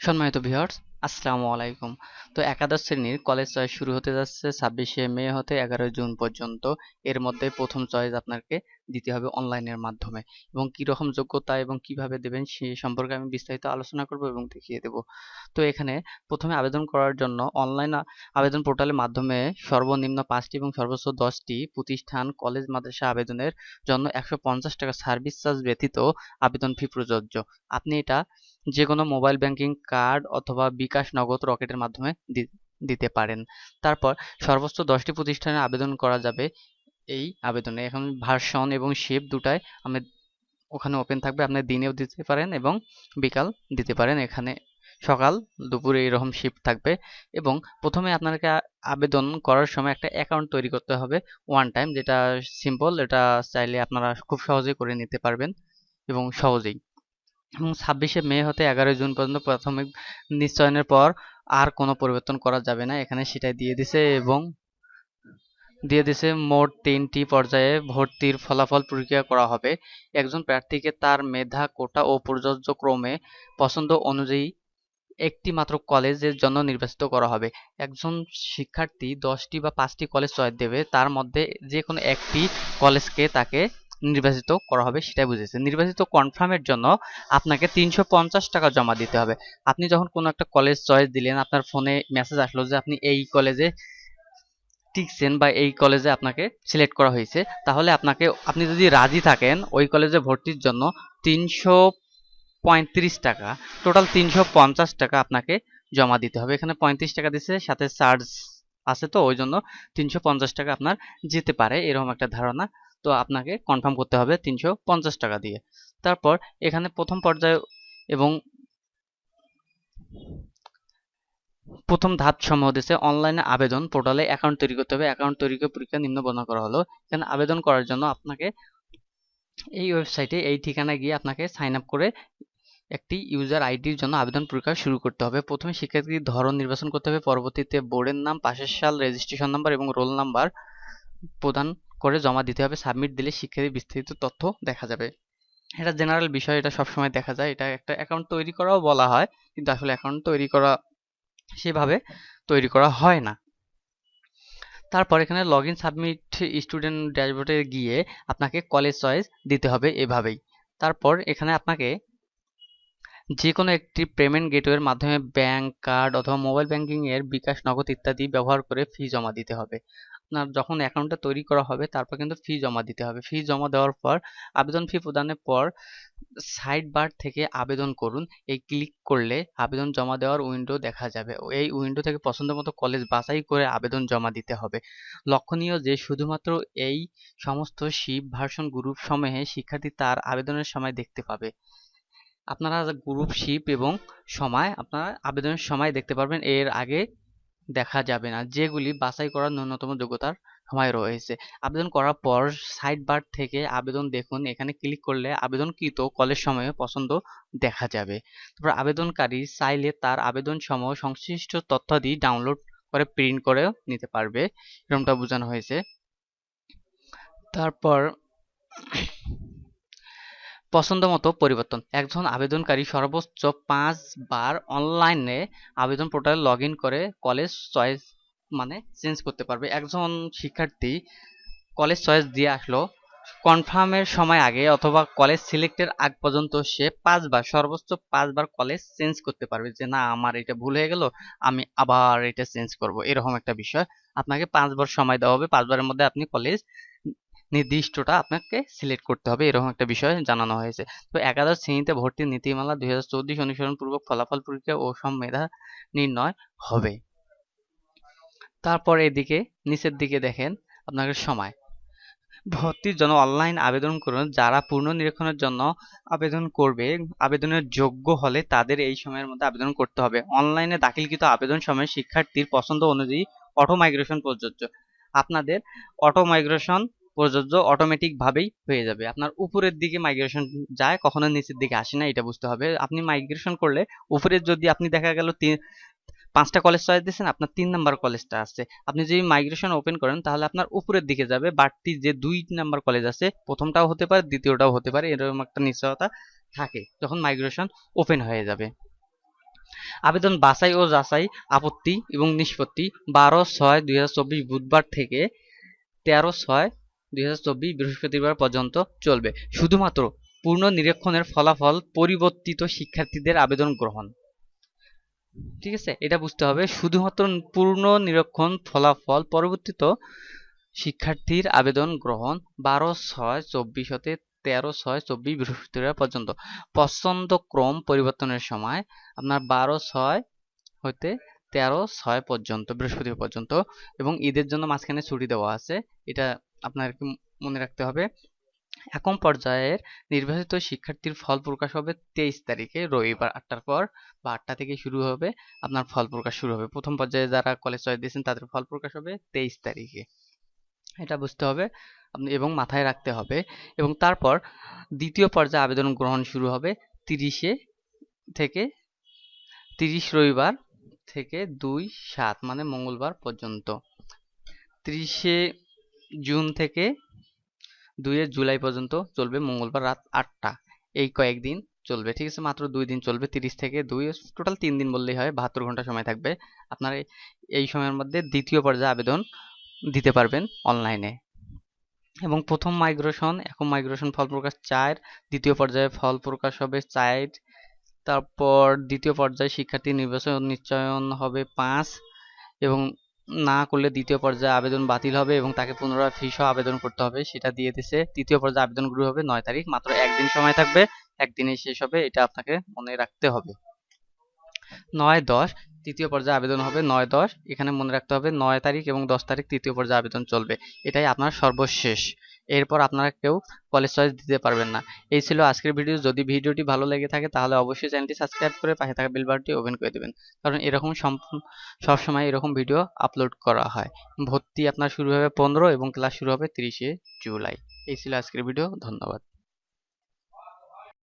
সম্মানিত ভিউয়ার্স আসসালামু আলাইকুম। তো একাদশ শ্রেণির কলেজ চয়েস শুরু হতে যাচ্ছে ছাব্বিশে মে হতে এগারোই জুন পর্যন্ত। এর মধ্যে প্রথম চয়েস আপনাকে দিতে হবে অনলাইনের মাধ্যমে এবং কি রকম যোগ্যতা এবং কীভাবে দেবেন সে সম্পর্কে আমি বিস্তারিত আলোচনা করব এবং দেখিয়ে দেব। তো এখানে প্রথমে আবেদন করার জন্য অনলাইন আবেদন পোর্টালের মাধ্যমে সর্বনিম্ন পাঁচটি এবং সর্বোচ্চ দশটি প্রতিষ্ঠান কলেজ মাদ্রাসা আবেদনের জন্য একশো পঞ্চাশ টাকা সার্ভিস চার্জ ব্যতীত আবেদন ফি প্রযোজ্য। আপনি এটা যে কোনো মোবাইল ব্যাংকিং কার্ড অথবা বিকাশ নগদ রকেটের মাধ্যমে দিতে পারেন। তারপর সর্বোচ্চ দশটি প্রতিষ্ঠানে আবেদন করা যাবে এই আবেদনে এখন ভার্সন এবং শেপ দুটাই আমি ওখানে ওপেন থাকবে। আপনি দিনেও দিতে পারেন এবং বিকাল দিতে পারেন এখানে। সকাল, দুপুরে এরকম শিফট থাকবে এবং প্রথমে আপনাকে আবেদন করার সময় একটা অ্যাকাউন্ট তৈরি করতে হবে ওয়ান টাইম যেটা সিম্পল এটা চাইলে আপনারা খুব সহজেই করে নিতে পারবেন এবং সহজেই। এবং ছাব্বিশে মে হতে এগারোই জুন পর্যন্ত প্রাথমিক নিশ্চয়নের পর আর কোনো পরিবর্তন করা যাবে না। এখানে সেটাই দিয়ে দিছে এবং দিয়ে দিছে মোট তিনটি পর্যায়ে ভর্তির ফলাফল প্রক্রিয়া করা হবে। একজন প্রার্থীকে তার মেধা, কোটা ও প্রযোজ্য ক্রমে পছন্দ অনুযায়ী একটি মাত্র কলেজের জন্য নির্বাচিত করা হবে। একজন শিক্ষার্থী দশটি বা পাঁচটি কলেজ চয়েস দেবে, তার মধ্যে যে কোনো একটি কলেজকে তাকে নির্বাচিত করা হবে সেটাই বুঝেছে। নির্বাচিত কনফার্মের জন্য আপনাকে তিনশো পঞ্চাশ টাকা জমা দিতে হবে। আপনি যখন কোনো একটা কলেজ চয়েস দিলেন, আপনার ফোনে মেসেজ আসলো যে আপনি এই কলেজে টিকছেন বা এই কলেজে আপনাকে সিলেক্ট করা হয়েছে। তাহলে আপনাকে, আপনি যদি রাজি থাকেন, ওই কলেজে ভর্তির জন্য তিনশো পঁয়ত্রিশ টাকা টোটাল তিনশো পঞ্চাশ টাকা আপনাকে জমা দিতে হবে। এখানে পঁয়ত্রিশ টাকা দিচ্ছে সাথে চার্জ আছে তো, ওই জন্য তিনশো পঞ্চাশ টাকা আপনার যেতে পারে, এরকম একটা ধারণা। তো আপনাকে কনফার্ম করতে হবে তিনশো পঞ্চাশ টাকা দিয়ে। তারপর এখানে প্রথম পর্যায়ে এবং প্রথম ধাপ সমূহ দিচ্ছে অনলাইনে আবেদন পোর্টালে অ্যাকাউন্ট তৈরি করতে হবে। অ্যাকাউন্ট তৈরি করে পরীক্ষা নিম্ন বর্ণনা করা হলো। এখানে আবেদন করার জন্য আপনাকে এই ওয়েবসাইটে এই ঠিকানায় গিয়ে আপনাকে সাইন আপ করে একটি ইউজার আইডির জন্য আবেদন প্রক্রিয়া শুরু করতে হবে। প্রথমে শিক্ষার্থীর ধরন নির্বাচন করতে হবে। পরবর্তীতে বোর্ডের নাম, পাশের সাল রেজিস্ট্রেশন নাম্বার এবং রোল নাম্বার প্রদান করে জমা দিতে হবে। সাবমিট দিলে শিক্ষার্থীর বিস্তারিত তথ্য দেখা যাবে। এটা জেনারেল বিষয়, এটা সবসময় দেখা যায়। এটা একটা অ্যাকাউন্ট তৈরি করাও বলা হয়, কিন্তু আসলে অ্যাকাউন্ট তৈরি করা সেভাবে তৈরি করা হয় না। তারপর এখানে লগ ইন সাবমিট স্টুডেন্ট ড্যাশবোর্ডে গিয়ে আপনাকে কলেজ চয়েস দিতে হবে এভাবেই। তারপর এখানে আপনাকে যে কোনো একটি পেমেন্ট গেটওয়ের মাধ্যমে ব্যাংক কার্ড অথবা মোবাইল ব্যাংকিং এর বিকাশ, নগদ ইত্যাদি ব্যবহার করে ফি জমা দিতে হবে। আপনার যখন অ্যাকাউন্টটা তৈরি করা হবে, তারপর কিন্তু ফি জমা দিতে হবে। ফি জমা দেওয়ার পর, আবেদন ফি প্রদানের পর সাইড বার থেকে আবেদন করুন। এই ক্লিক করলে আবেদন জমা দেওয়ার উইন্ডো দেখা যাবে। এই উইন্ডো থেকে পছন্দ মতো কলেজ বাছাই করে আবেদন জমা দিতে হবে। লক্ষণীয় যে শুধুমাত্র এই সমস্ত শিপ ভার্সন গ্রুপ সমূহে শিক্ষার্থী তার আবেদনের সময় দেখতে পাবে। আপনারা গ্রুপ শিপ এবং সময়, আপনারা আবেদনের সময় দেখতে পারবেন। এর আগে দেখা যাবে না। যেগুলি বাছাই করার ন্যূনতম যোগ্যতার সময় রয়েছে। আবেদন করার পর সাইড বার থেকে আবেদন দেখুন। এখানে ক্লিক করলে আবেদনকৃত কলেজ সময়ে পছন্দ দেখা যাবে। তারপর আবেদনকারী চাইলে তার আবেদন সময় সংশ্লিষ্ট তথ্যাদি ডাউনলোড করে প্রিন্ট করে নিতে পারবে। এরকমটা বোঝানো হয়েছে। তারপর পছন্দ মতো পরিবর্তন। একজন আবেদনকারী সর্বোচ্চ পাঁচবার অনলাইনে আবেদন পোর্টালে লগ করে কলেজ চয়েস মানে চেঞ্জ করতে পারবে। একজন শিক্ষার্থী কলেজ চয়েস দিয়ে আসলো কনফার্মের সময় আগে অথবা কলেজ সিলেক্টের আগ পর্যন্ত সে পাঁচবার, সর্বোচ্চ পাঁচবার কলেজ চেঞ্জ করতে পারবে যে, না, আমার এটা ভুল হয়ে গেল, আমি আবার এটা চেঞ্জ করব। এরকম একটা বিষয়। আপনাকে পাঁচবার সময় দেওয়া হবে। পাঁচবারের মধ্যে আপনি কলেজ নির্দিষ্টটা আপনাকে সিলেক্ট করতে হবে। এরকম একটা বিষয় জানানো হয়েছে। তো একাদশ শ্রেণীতে ভর্তির নীতিমালা দুই হাজার চৌত্রিশ অনুসরণ পূর্বক ফলাফল পরীক্ষা ও সব মেধা নির্ণয় হবে। তারপর এদিকে, নিচের দিকে দেখেন আপনাকে সময়। ভর্তির জন্য অনলাইন আবেদন করুন। যারা পূর্ণ নিরীক্ষণের জন্য আবেদন করবে, আবেদনের যোগ্য হলে তাদের এই সময়ের মধ্যে আবেদন করতে হবে। অনলাইনে দাখিলকৃত আবেদন সময় শিক্ষার্থীর পছন্দ অনুযায়ী অটো মাইগ্রেশন প্রযোজ্য। আপনাদের অটো মাইগ্রেশন প্রযোজ্য অটোমেটিক ভাবেই হয়ে যাবে। আপনার উপরের দিকে মাইগ্রেশন যায়, কখনো নিচের দিকে আসে না, এটা বুঝতে হবে। আপনি মাইগ্রেশন করলে উপরের যদি আপনি দেখা গেল পাঁচটা কলেজ চয়েস দিচ্ছেন আপনার তিন নাম্বার কলেজটা আছে। আপনি যদি মাইগ্রেশন ওপেন করেন, তাহলে আপনার উপরের দিকে যাবে, বাড়তি যে দুই নাম্বার কলেজ আছে, প্রথমটাও হতে পারে, দ্বিতীয়টাও হতে পারে, এরকম একটা নিশ্চয়তা থাকে, যখন মাইগ্রেশন ওপেন হয়ে যাবে। আবেদন বাছাই ও যাচাই, আপত্তি এবং নিষ্পত্তি, বারো ছয় দুই বুধবার থেকে তেরো ছয় দুই বৃহস্পতিবার পর্যন্ত চলবে। শুধুমাত্র পূর্ণ নিরীক্ষণের ফলাফল পরিবর্তিত শিক্ষার্থীদের আবেদন গ্রহণ। ঠিক আছে? এটা বুঝতে হবে। শুধুমাত্র পূর্ণ নিরীক্ষণ ফলাফল পরবর্তীত শিক্ষার্থীর আবেদন গ্রহণ বারো ছয় চব্বিশ হতে তেরো ছয় চব্বিশ বৃহস্পতিবার পর্যন্ত। পছন্দ ক্রম পরিবর্তনের সময় আপনার বারো ছয় হতে তেরো ছয় পর্যন্ত, বৃহস্পতিবার পর্যন্ত এবং ঈদের জন্য মাঝখানে ছুটি দেওয়া আছে। এটা আপনার মনে রাখতে হবে। একম পর্যায়ের নির্বাচিত শিক্ষার্থীর ফল প্রকাশ হবে তেইশ তারিখে, রবিবার আটটার পর বা আটটা থেকে শুরু হবে আপনার ফল প্রকাশ শুরু হবে। প্রথম পর্যায়ে যারা কলেজ চয়েস দিয়েছেন, তাদের ফল প্রকাশ হবে তেইশ তারিখে। এটা বুঝতে হবে এবং মাথায় রাখতে হবে এবং তারপর দ্বিতীয় পর্যায়ে আবেদন গ্রহণ শুরু হবে তিরিশে থেকে, তিরিশ রবিবার থেকে দুই সাত মানে মঙ্গলবার পর্যন্ত। তিরিশে জুন থেকে দুইয়ে জুলাই পর্যন্ত চলবে মঙ্গলবার রাত আটটা। এই কয়েকদিন চলবে, ঠিক আছে? মাত্র দুই দিন চলবে, তিরিশ থেকে দুই টোটাল তিন দিন বললেই হয়, বাহাত্তর ঘণ্টা সময় থাকবে। আপনার এই সময়ের মধ্যে দ্বিতীয় পর্যায়ে আবেদন দিতে পারবেন অনলাইনে এবং প্রথম মাইগ্রেশন এখন মাইগ্রেশন ফল প্রকাশ চার দ্বিতীয় পর্যায়ে ফল প্রকাশ হবে চার তারপর দ্বিতীয় পর্যায়ে শিক্ষার্থী নির্বাচন নিশ্চয়ন হবে পাঁচ, এবং না করলে দ্বিতীয় পর্যায়ে আবেদন বাতিল হবে এবং তাকে পুনরায় ফি সহ আবেদন করতে হবে। সেটা দিয়ে দিছে তৃতীয় পর্যায়ে আবেদন শুরু হবে নয় তারিখ। মাত্র একদিন সময় থাকবে। একদিনে শেষ হবে। এটা আপনাকে মনে রাখতে হবে। নয় দশ তৃতীয় পর্যায়ে আবেদন হবে নয় দশ। এখানে মনে রাখতে হবে নয় তারিখ এবং দশ তারিখ তৃতীয় পর্যায়ে আবেদন চলবে। এটাই আপনার সর্বশেষ। এরপর আপনারা কেউ কলেজ চয়েস দিতে পারবেন না। এই ছিল আজকের ভিডিও যদি ভিডিওটি ভালো লেগে থাকে, তাহলে অবশ্যই চ্যানেলটি সাবস্ক্রাইব করে পাশে থাকা বেল বাটনটি ওপেন করে দেবেন। কারণ এরকম সবসময় এরকম ভিডিও আপলোড করা হয়। ভর্তি আপনার শুরু হবে পনেরো এবং ক্লাস শুরু হবে তিরিশে জুলাই। এই ছিল আজকের ভিডিও ধন্যবাদ।